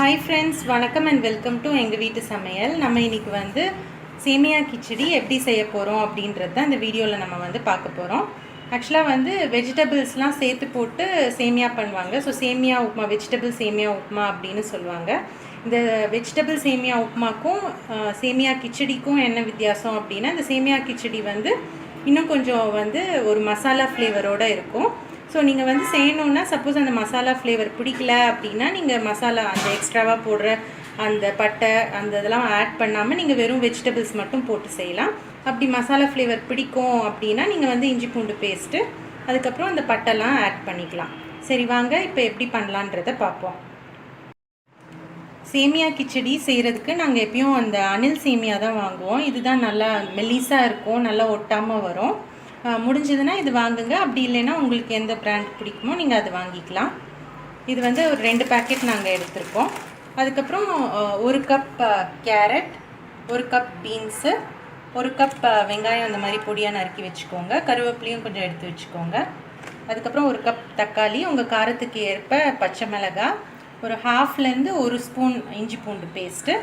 Hi friends வணக்கம் and welcome to எங்கள் வீட்டு சமையல். நம்ம இன்னைக்கு வந்து சேமியா கிச்சடி எப்படி செய்ய போகிறோம் அப்படின்றது தான் இந்த வீடியோவில் நம்ம வந்து பார்க்க போகிறோம் ஆக்சுவலாக வந்து வெஜிடபிள்ஸ்லாம் சேர்த்து போட்டு சேமியா பண்ணுவாங்க. ஸோ சேமியா உப்புமா வெஜிடபிள் சேமியா உப்புமா அப்படின்னு சொல்லுவாங்க. இந்த வெஜிடபிள் சேமியா உப்புமாக்கும் சேமியா கிச்சடிக்கும் என்ன வித்தியாசம் அப்படின்னா இந்த சேமியா கிச்சடி வந்து இன்னும் கொஞ்சம் வந்து ஒரு மசாலா ஃப்ளேவரோடு இருக்கும். ஸோ நீங்கள் வந்து செய்யணுன்னா சப்போஸ் அந்த மசாலா ஃப்ளேவர் பிடிக்கல அப்படின்னா நீங்கள் மசாலா அந்த எக்ஸ்ட்ராவாக போடுற அந்த பட்டை அந்த இதெல்லாம் ஆட் பண்ணாமல் நீங்கள் வெறும் வெஜிடபிள்ஸ் மட்டும் போட்டு செய்யலாம். அப்படி மசாலா ஃப்ளேவர் பிடிக்கும் அப்படின்னா நீங்கள் வந்து இஞ்சி பூண்டு பேஸ்ட்டு அதுக்கப்புறம் அந்த பட்டைலாம் ஆட் பண்ணிக்கலாம். சரி வாங்க இப்போ எப்படி பண்ணலான்றதை பார்ப்போம். சேமியா கிச்சடி செய்கிறதுக்கு நாங்கள் எப்பயும் அந்த அணில் சேமியா தான் வாங்குவோம். இதுதான் நல்லா மெல்லிஸாக இருக்கும் நல்லா ஒட்டாமல் வரும். முடிஞ்சதுன்னா இது வாங்குங்க. அப்படி இல்லைன்னா உங்களுக்கு எந்த ப்ராண்ட் பிடிக்குமோ நீங்கள் அது வாங்கிக்கலாம். இது வந்து ஒரு ரெண்டு பேக்கெட் நாங்கள் எடுத்திருக்கோம். அதுக்கப்புறம் ஒரு கப் கேரட் ஒரு கப் பீன்ஸு ஒரு கப் வெங்காயம் அந்த மாதிரி பொடியாக நறுக்கி வச்சுக்கோங்க. கருவேப்பிலையும் கொஞ்சம் எடுத்து வச்சுக்கோங்க. அதுக்கப்புறம் ஒரு கப் தக்காளி உங்கள் காரத்துக்கு ஏற்ப பச்சை மிளகாய் ஒரு ஹாஃப்லேருந்து ஒரு ஸ்பூன் இஞ்சி பூண்டு பேஸ்ட்டு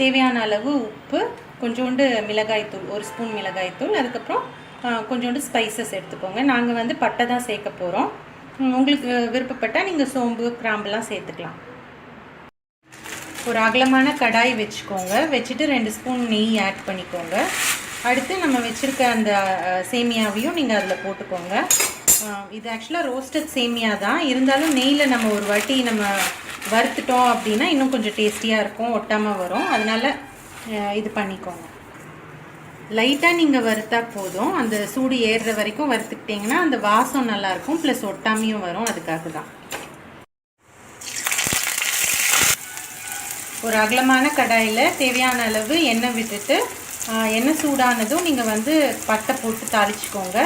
தேவையான அளவு உப்பு கொஞ்சோண்டு மிளகாய்த்தூள் ஒரு ஸ்பூன் மிளகாய்த்தூள் அதுக்கப்புறம் கொஞ்சோண்டு ஸ்பைசஸ் எடுத்துக்கோங்க. நாங்கள் வந்து பட்டை தான் சேர்க்க போகிறோம் உங்களுக்கு விருப்பப்பட்டால் நீங்கள் சோம்பு கிராம்புலாம் சேர்த்துக்கலாம். ஒரு அகலமான கடாய் வச்சுக்கோங்க. வச்சுட்டு ரெண்டு ஸ்பூன் நெய் ஆட் பண்ணிக்கோங்க. அடுத்து நம்ம வச்சுருக்க அந்த சேமியாவையும் நீங்கள் அதில் போட்டுக்கோங்க. இது ஆக்சுவலாக ரோஸ்டட் சேமியா தான். இருந்தாலும் நெய்யில் நம்ம ஒரு வாட்டி நம்ம வறுத்துட்டோம் அப்படின்னா இன்னும் கொஞ்சம் டேஸ்டியாக இருக்கும் ஒட்டாமல் வரும். அதனால் இது பண்ணிக்கோங்க. லைட்டாக நீங்கள் வறுத்தா போதும். அந்த சூடு ஏறுற வரைக்கும் வறுத்துக்கிட்டிங்கன்னா அந்த வாசம் நல்லாயிருக்கும். ப்ளஸ் ஒட்டாமையும் வரும். அதுக்காக தான் ஒரு அகலமான கடாயில் தேவையான அளவு எண்ணெய் விட்டுட்டு எண்ணெய் சூடானதும் நீங்கள் வந்து பட்டை போட்டு தாளிச்சிக்கோங்க.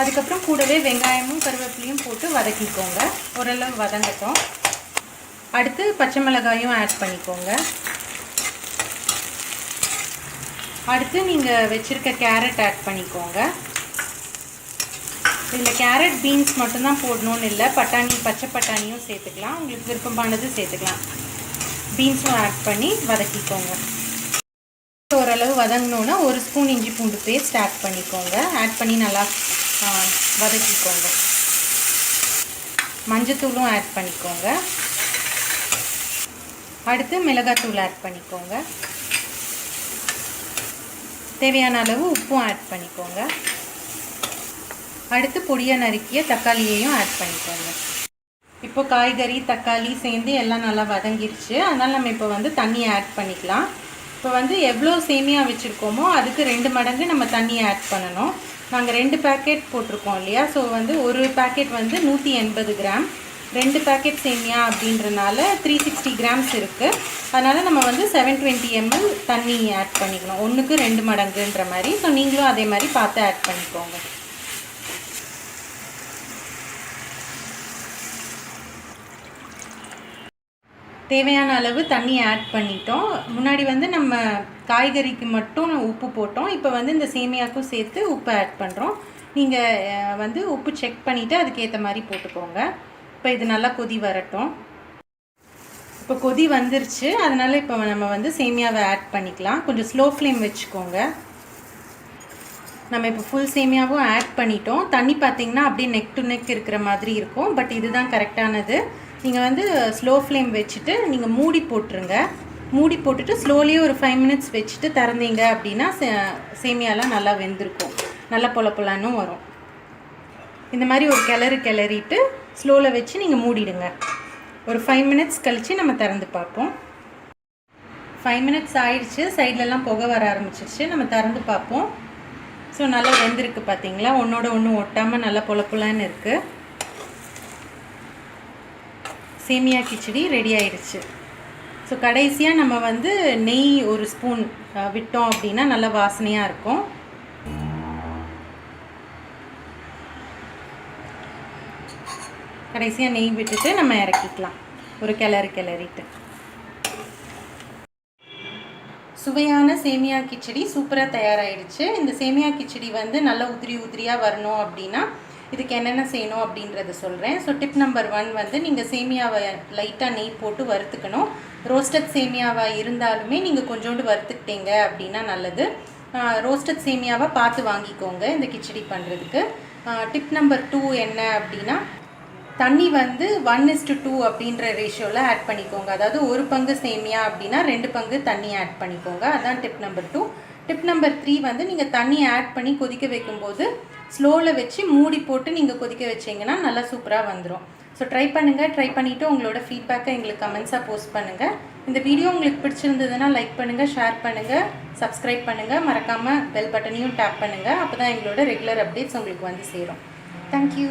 அதுக்கப்புறம் கூடவே வெங்காயமும் கருவேப்பிலையும் போட்டு வதக்கிக்கோங்க. ஓரளவு வதங்கட்டும். அடுத்து பச்சை மிளகாயும் ஆட் பண்ணிக்கோங்க. அடுத்து நீங்கள் வச்சுருக்க கேரட் ஆட் பண்ணிக்கோங்க. இதில் கேரட் பீன்ஸ் மட்டும்தான் போடணும்னு இல்லை. பட்டாணி பச்சை பட்டாணியும் சேர்த்துக்கலாம். உங்களுக்கு விருப்பமானது சேர்த்துக்கலாம். பீன்ஸும் ஆட் பண்ணி வதக்கிக்கோங்க. ஓரளவு வதங்கினோன்னா ஒரு ஸ்பூன் இஞ்சி பூண்டு பேஸ்ட் ஆட் பண்ணிக்கோங்க. ஆட் பண்ணி நல்லா வதக்கிக்கோங்க. மஞ்சத்தூளும் ஆட் பண்ணிக்கோங்க. அடுத்து மிளகாத்தூள் ஆட் பண்ணிக்கோங்க. தேவையான அளவு உப்பும் ஆட் பண்ணிக்கோங்க. அடுத்து பொடியை நறுக்கிய தக்காளியையும் ஆட் பண்ணிக்கோங்க. இப்போ காய்கறி தக்காளி சேர்ந்து எல்லாம் நல்லா வதங்கிருச்சு. அதனால் நம்ம இப்போ வந்து தண்ணியை ஆட் பண்ணிக்கலாம். இப்போ வந்து எவ்வளோ சேமியா வச்சுருக்கோமோ அதுக்கு ரெண்டு மடங்கு நம்ம தண்ணி ஆட் பண்ணணும். நாங்கள் ரெண்டு பேக்கெட் போட்டிருக்கோம் இல்லையா? ஸோ வந்து ஒரு பேக்கெட் வந்து நூற்றி எண்பது கிராம். ரெண்டு பேக்கெட் சேமியா அப்படின்றனால த்ரீ சிக்ஸ்டி கிராம்ஸ் இருக்குது அதனால் நம்ம வந்து செவன் டுவெண்ட்டி எம்எல் தண்ணி ஆட் பண்ணிக்கணும். ஒன்றுக்கு ரெண்டு மடங்குன்ற மாதிரி. ஸோ நீங்களும் அதே மாதிரி பார்த்து ஆட் பண்ணிக்கோங்க. தேவையான அளவு தண்ணி ஆட் பண்ணிட்டோம். முன்னாடி வந்து நம்ம காய்கறிக்கு மட்டும் உப்பு போட்டோம். இப்போ வந்து இந்த சேமியாக்கும் சேர்த்து உப்பு ஆட் பண்ணுறோம் நீங்கள் வந்து உப்பு செக் பண்ணிவிட்டு அதுக்கேற்ற மாதிரி போட்டுக்கோங்க. இப்போ இது நல்லா கொதி வரட்டும். இப்போ கொதி வந்துருச்சு. அதனால் இப்போ நம்ம வந்து சேமியாவை ஆட் பண்ணிக்கலாம். கொஞ்சம் ஸ்லோ ஃப்ளேம் வச்சுக்கோங்க. நம்ம இப்போ ஃபுல் சேமியாவும் ஆட் பண்ணிட்டோம். தண்ணி பார்த்தீங்கன்னா அப்படியே நெக் டு நெக் இருக்கிற மாதிரி இருக்கும். பட் இதுதான் கரெக்டானது நீங்கள் வந்து ஸ்லோ ஃப்ளேம் வச்சுட்டு நீங்கள் மூடி போட்டுருங்க. மூடி போட்டுட்டு ஸ்லோலியே ஒரு ஃபைவ் மினிட்ஸ் வச்சுட்டு திறந்தீங்க அப்படின்னா சே- சேமியாலாம் நல்லா வெந்திருக்கும். நல்லா பொல பொலன்னும் வரும். இந்த மாதிரி ஒரு கிளறு கிளறிட்டு ஸ்லோவில் வச்சு நீங்கள் மூடிடுங்க. ஒரு ஃபைவ் மினிட்ஸ் கழித்து நம்ம திறந்து பார்ப்போம். ஃபைவ் மினிட்ஸ் ஆயிடுச்சு சைட்லலாம் புகை வர ஆரம்பிச்சிருச்சு. நம்ம திறந்து பார்ப்போம். ஸோ நல்லா வெந்திருக்கு பார்த்தீங்களா ஒன்றோட ஒன்று ஒட்டாமல் நல்லா பொல இருக்குது சேமியா கிச்சடி ரெடி ஆயிடுச்சு. ஸோ கடைசியாக நம்ம வந்து நெய் ஒரு ஸ்பூன் விட்டோம் அப்படின்னா நல்லா வாசனையாக இருக்கும். கடைசியாக நெய் விட்டுட்டு நம்ம இறக்கிக்கலாம். ஒரு கிளறு கிளறிட்டு. சுவையான சேமியா கிச்சடி சூப்பராக தயாராகிடுச்சு இந்த சேமியா கிச்சடி வந்து நல்லா உதிரி உதிரியாக வரணும் அப்படின்னா இதுக்கு என்னென்ன செய்யணும் அப்படின்றத சொல்கிறேன் ஸோ டிப் நம்பர் ஒன் வந்து நீங்கள் சேமியாவை லைட்டாக நெய் போட்டு வறுத்துக்கணும். ரோஸ்டட் சேமியாவாக இருந்தாலுமே நீங்கள் கொஞ்சோண்டு வறுத்துக்கிட்டீங்க அப்படின்னா நல்லது. ரோஸ்டட் சேமியாவை பார்த்து வாங்கிக்கோங்க இந்த கிச்சடி பண்ணுறதுக்கு டிப் நம்பர் டூ என்ன அப்படின்னா தண்ணி வந்து ஒன் இஸ்டு டூ அப்படின்ற ரேஷியோவில் ஆட் பண்ணிக்கோங்க. அதாவது ஒரு பங்கு சேமியா அப்படின்னா ரெண்டு பங்கு தண்ணி ஆட் பண்ணிக்கோங்க. அதான் tip number two tip number three வந்து நீங்கள் தண்ணி ஆட் பண்ணி கொதிக்க வைக்கும்போது ஸ்லோவில் வச்சு மூடி போட்டு நீங்கள் கொதிக்க வச்சிங்கன்னா நல்லா சூப்பராக வந்துடும் ஸோ ட்ரை பண்ணுங்கள் ட்ரை பண்ணிவிட்டு உங்களோட ஃபீட்பேக்கை எங்களுக்கு கமெண்ட்ஸாக போஸ்ட் பண்ணுங்கள் இந்த வீடியோ உங்களுக்கு பிடிச்சிருந்ததுன்னா லைக் பண்ணுங்கள் ஷேர் பண்ணுங்கள் சப்ஸ்கிரைப் பண்ணுங்கள் மறக்காமல் பெல் பட்டனையும் டேப் பண்ணுங்கள் அப்போ தான் எங்களோட ரெகுலர் அப்டேட்ஸ் உங்களுக்கு வந்து சேரும். தேங்க்யூ